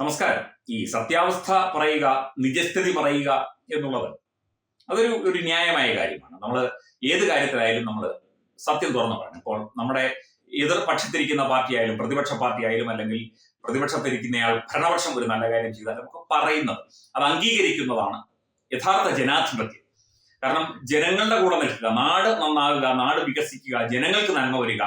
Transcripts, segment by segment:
നമസ്കാരം. ഈ സത്യാവസ്ഥ പറയുക നിജസ്ഥിതി പറയുക എന്നുള്ളത് അതൊരു ഒരു ന്യായമായ കാര്യമാണ്. നമ്മൾ ഏത് കാര്യത്തിലായാലും നമ്മൾ സത്യം തുറന്നു പറയണം. ഇപ്പോൾ നമ്മുടെ എതിർ പക്ഷത്തിരിക്കുന്ന പാർട്ടിയായാലും പ്രതിപക്ഷ പാർട്ടിയായാലും അല്ലെങ്കിൽ പ്രതിപക്ഷത്തിരിക്കുന്നയാൾ ഭരണപക്ഷം ഒരു നല്ല കാര്യം ചെയ്താൽ നമുക്ക് പറയുന്നത് അത് അംഗീകരിക്കുന്നതാണ് യഥാർത്ഥ ജനാധിപത്യം. കാരണം ജനങ്ങളുടെ കൂടെ നിൽക്കുക നാട് നന്നാകുക നാട് വികസിക്കുക ജനങ്ങൾക്ക് നന്മ വരിക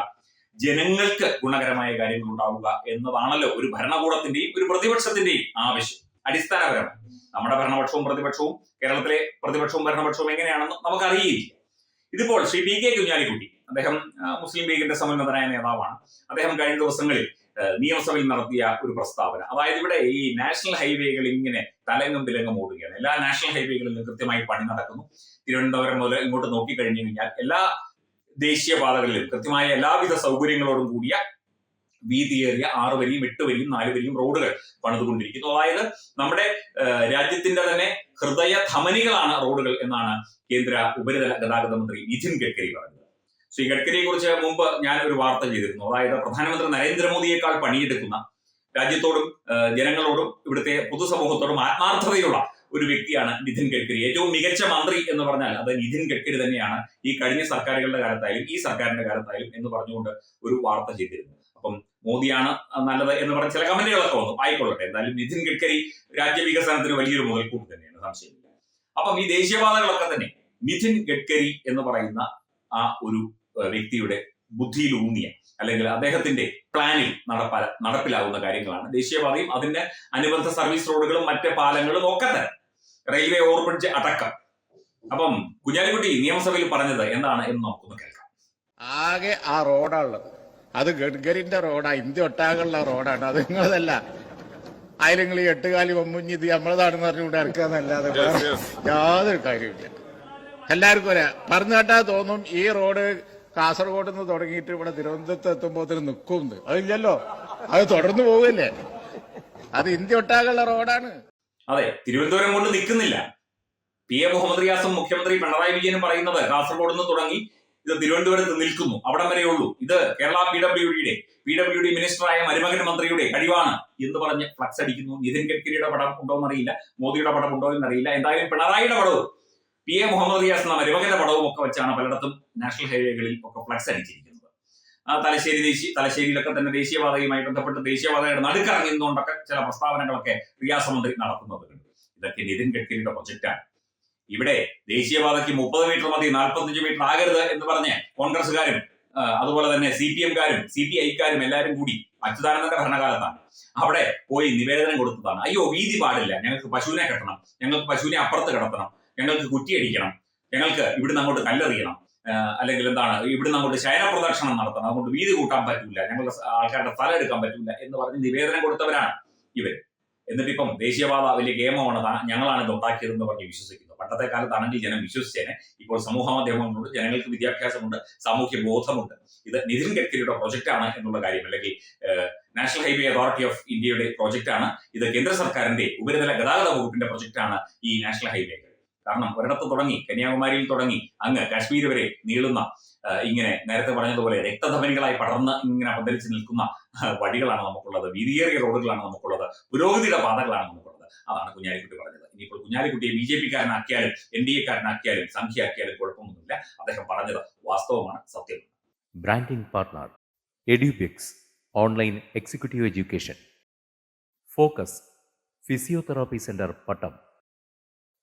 ജനങ്ങൾക്ക് ഗുണകരമായ കാര്യങ്ങൾ ഉണ്ടാവുക എന്നതാണല്ലോ ഒരു ഭരണകൂടത്തിന്റെയും ഒരു പ്രതിപക്ഷത്തിന്റെയും ആവശ്യം. അടിസ്ഥാനപരമായി. നമ്മുടെ ഭരണപക്ഷവും പ്രതിപക്ഷവും കേരളത്തിലെ പ്രതിപക്ഷവും ഭരണപക്ഷവും എങ്ങനെയാണെന്ന് നമുക്കറിയില്ല. ഇതിപ്പോൾ ശ്രീ പി കെ കുഞ്ഞാലിക്കുട്ടി അദ്ദേഹം മുസ്ലിം ലീഗിന്റെ സമന്നതനായ നേതാവാണ്. അദ്ദേഹം കഴിഞ്ഞ ദിവസങ്ങളിൽ നിയമസഭയിൽ നടത്തിയ ഒരു പ്രസ്താവന. അതായത് ഇവിടെ ഈ നാഷണൽ ഹൈവേകൾ ഇങ്ങനെ തലങ്ങും തിലങ്ങും ഓടുകയാണ്. എല്ലാ നാഷണൽ ഹൈവേകളിലും കൃത്യമായി പണി നടക്കുന്നു. തിരുവനന്തപുരം മുതൽ ഇങ്ങോട്ട് നോക്കിക്കഴിഞ്ഞു കഴിഞ്ഞാൽ എല്ലാ ദേശീയപാതകളിലും കൃത്യമായ എല്ലാവിധ സൗകര്യങ്ങളോടും കൂടിയ വീതിയേറിയ ആറ് വരിയും എട്ട് വരിയും നാല് വരിയും റോഡുകൾ പണിതുകൊണ്ടിരിക്കുന്നു. അതായത് നമ്മുടെ രാജ്യത്തിന്റെ തന്നെ ഹൃദയ ധമനികളാണ് റോഡുകൾ എന്നാണ് കേന്ദ്ര ഉപരിതല ഗതാഗത മന്ത്രി നിതിൻ ഗഡ്കരി പറഞ്ഞത്. ശ്രീ ഗഡ്കരിയെ കുറിച്ച് മുമ്പ് ഞാൻ ഒരു വാർത്ത ചെയ്തിരുന്നു. അതായത് പ്രധാനമന്ത്രി നരേന്ദ്രമോദിയേക്കാൾ പണിയെടുക്കുന്ന രാജ്യത്തോടും ജനങ്ങളോടും ഇവിടുത്തെ പൊതുസമൂഹത്തോടും ആത്മാർത്ഥതയുള്ള ഒരു വ്യക്തിയാണ് നിതിൻ ഗഡ്കരി. ഏറ്റവും മികച്ച മന്ത്രി എന്ന് പറഞ്ഞാൽ അത് നിതിൻ ഗഡ്കരി തന്നെയാണ് ഈ കഴിഞ്ഞ സർക്കാരുകളുടെ കാലത്തായാലും ഈ സർക്കാരിന്റെ കാലത്തായാലും എന്ന് പറഞ്ഞുകൊണ്ട് ഒരു വാർത്ത ചെയ്തിരുന്നു അപ്പം മോദിയാണ് നല്ലത് എന്ന് പറഞ്ഞ ചില കമന്റുകളൊക്കെ വന്നു. ആയിക്കൊള്ളട്ടെ. എന്തായാലും നിതിൻ ഗഡ്കരി രാജ്യവികസനത്തിന് വലിയൊരു മുതൽക്കൂട്ട് തന്നെയാണ്. സംശയമില്ല. അപ്പം ഈ ദേശീയപാതകളൊക്കെ തന്നെ നിതിൻ ഗഡ്കരി എന്ന് പറയുന്ന ആ ഒരു വ്യക്തിയുടെ ബുദ്ധിയിലൂന്നിയ അല്ലെങ്കിൽ അദ്ദേഹത്തിന്റെ പ്ലാനിൽ നടപ്പാ നടപ്പിലാകുന്ന കാര്യങ്ങളാണ്. ദേശീയപാതയും അതിന്റെ അനുബന്ധ സർവീസ് റോഡുകളും മറ്റ് പാലങ്ങളും ഒക്കെ തന്നെ റെയിൽവേ ഓവർബ്രിഡ്ജ് അടക്കം. അപ്പം കുഞ്ഞാലിക്കുട്ടി നിയമസഭയിൽ പറഞ്ഞത് എന്താണ് എന്ന് നമുക്കൊന്ന് കേൾക്കാം. ആകെ ആ റോഡാണുള്ളത്. അത് ഗഡ്കരിന്റെ റോഡാ ഇന്ത്യ ഒട്ടാകുള്ള റോഡാണ്. അത് നിങ്ങളതല്ല. അതിൽ നിങ്ങൾ ഈ എട്ടുകാലി വമ്മുഞ്ഞി ഇത് നമ്മളതാണെന്ന് പറഞ്ഞുകൊണ്ട് ഇറക്കാന്നല്ലാതെ യാതൊരു കാര്യമില്ല എല്ലാവർക്കും ഒരാ പറഞ്ഞു കേട്ടാ തോന്നും ഈ റോഡ് കാസർഗോഡ് നിന്ന് തുടങ്ങിയിട്ട് ഇവിടെ തിരുവനന്തപുരത്ത് എത്തുമ്പോൾ നിൽക്കും അതില്ലല്ലോ. അത് തുടർന്ന് പോവില്ലേ അത് ഇന്ത്യ ഒട്ടാകുള്ള റോഡാണ്. അതെ തിരുവനന്തപുരം കൊണ്ട് നിൽക്കുന്നില്ല. പി. എ. മുഹമ്മദ് റിയാസും മുഖ്യമന്ത്രി പിണറായി വിജയനും പറയുന്നത് കാസർഗോഡ് നിന്ന് തുടങ്ങി ഇത് തിരുവനന്തപുരത്ത് നിൽക്കുന്നു. അവിടം വരെയുള്ളൂ ഇത് കേരള പി. ഡബ്ല്യു. ഡിയുടെ പി. ഡബ്ല്യു. ഡി. മിനിസ്റ്ററായ മരുമകൻ മന്ത്രിയുടെ കഴിവാണ്. എന്ന് പറഞ്ഞ് ഫ്ലക്സ് അടിക്കുന്നു. നിതിൻ ഗഡ്കരിയുടെ പടം ഉണ്ടോ എന്നറിയില്ല മോദിയുടെ പടം ഉണ്ടോ എന്നറിയില്ല എന്തായാലും പിണറായിയുടെ പടവും പി. എ. മുഹമ്മദ് റിയാസ് എന്ന മരുമകന്റെ പടവും ഒക്കെ വെച്ചാണ് പലയിടത്തും നാഷണൽ ഹൈവേകളിൽ ഒക്കെ ഫ്ലക്സ് അടിച്ചിരിക്കുന്നത്. തലശ്ശേരി ദേശീയ തലശ്ശേരിയിലൊക്കെ തന്നെ ദേശീയപാതയുമായി ബന്ധപ്പെട്ട് ദേശീയപാതയുടെ നടുക്കിറങ്ങി നിന്നുകൊണ്ടൊക്കെ ചില പ്രസ്താവനകളൊക്കെ റിയാസ് മന്ത്രി നടത്തുന്നത് കണ്ടു. ഇതൊക്കെ നിതിൻ ഗഡ്കരിയുടെ പ്രൊജക്റ്റാണ്. ഇവിടെ ദേശീയപാതയ്ക്ക് മുപ്പത് മീറ്റർ മതി നാൽപ്പത്തഞ്ച് മീറ്റർ ആകരുത് എന്ന് പറഞ്ഞ് കോൺഗ്രസ്സുകാരും അതുപോലെ തന്നെ സി പി എംകാരും സി പി ഐക്കാരും എല്ലാവരും കൂടി അച്യുതാനന്ദന്റെ ഭരണകാലത്താണ്. അവിടെ പോയി നിവേദനം കൊടുത്തതാണ്. അയ്യോ വീതി പാടില്ല. ഞങ്ങൾക്ക് പശുവിനെ കെട്ടണം. ഞങ്ങൾക്ക് പശുവിനെ അപ്പുറത്ത് കിടത്തണം. ഞങ്ങൾക്ക് കുറ്റിയടിക്കണം. ഞങ്ങൾക്ക് ഇവിടുന്ന് അങ്ങോട്ട് കല്ലെറിയണം. അല്ലെങ്കിൽ എന്താണ് ഇവിടെ നമ്മൾ ശയന പ്രദക്ഷിണം നടത്തണം. അതുകൊണ്ട് വീതി കൂട്ടാൻ പറ്റില്ല ഞങ്ങളുടെ ആൾക്കാരുടെ സ്ഥലം എടുക്കാൻ പറ്റില്ല എന്ന് പറഞ്ഞ് നിവേദനം കൊടുത്തവരാണ് ഇവർ എന്നിട്ട് ഇപ്പം ദേശീയപാത വലിയ ഗെയിമാണ് ഞങ്ങളാണ് ഇത് ഉണ്ടാക്കിയതെന്ന് പറഞ്ഞ് വിശ്വസിക്കുന്നു. പണ്ടത്തെ കാലത്താണെങ്കിൽ ജനം വിശ്വസിച്ചേനെ. ഇപ്പോൾ സമൂഹ മാധ്യമങ്ങളുണ്ട് ജനങ്ങൾക്ക് വിദ്യാഭ്യാസമുണ്ട് സാമൂഹ്യ ബോധമുണ്ട്. ഇത് നിതിൻ ഗഡ്കരിയുടെ ആണ് എന്നുള്ള കാര്യം. അല്ലെങ്കിൽ നാഷണൽ ഹൈവേ അതോറിറ്റി ഓഫ് ഇന്ത്യയുടെ പ്രോജക്റ്റ് ആണ്. ഇത് കേന്ദ്ര സർക്കാരിന്റെ ഉപരിതല ഗതാഗത വകുപ്പിന്റെ പ്രോജക്റ്റ് ആണ് ഈ നാഷണൽ ഹൈവേകൾ. കാരണം ഒരിടത്ത് തുടങ്ങി കന്യാകുമാരിയിൽ തുടങ്ങി അങ്ങ് കാശ്മീർ വരെ നീളുന്ന ഇങ്ങനെ നേരത്തെ പറഞ്ഞതുപോലെ രക്തധമനികളായി പടർന്ന് ഇങ്ങനെ പന്തലിച്ച് നിൽക്കുന്ന വഴികളാണ് നമുക്കുള്ളത്. വീതിയേറിയ റോഡുകളാണ് നമുക്കുള്ളത്. പുരോഗതിയുടെ പാതകളാണ് നമുക്കുള്ളത്. അതാണ് കുഞ്ഞാലിക്കുട്ടി പറഞ്ഞത്. ഇനിയിപ്പോൾ കുഞ്ഞാലിക്കുട്ടിയെ ബി ജെ പിക്കാരനാക്കിയാലും എൻ ഡി എക്കാരനാക്കിയാലും സംഖ്യയാക്കിയാലും കുഴപ്പമൊന്നുമില്ല. അദ്ദേഹം പറഞ്ഞത് വാസ്തവമാണ് സത്യമാണ്. Branding partner Edubix online executive education focus physiotherapy centre Pattom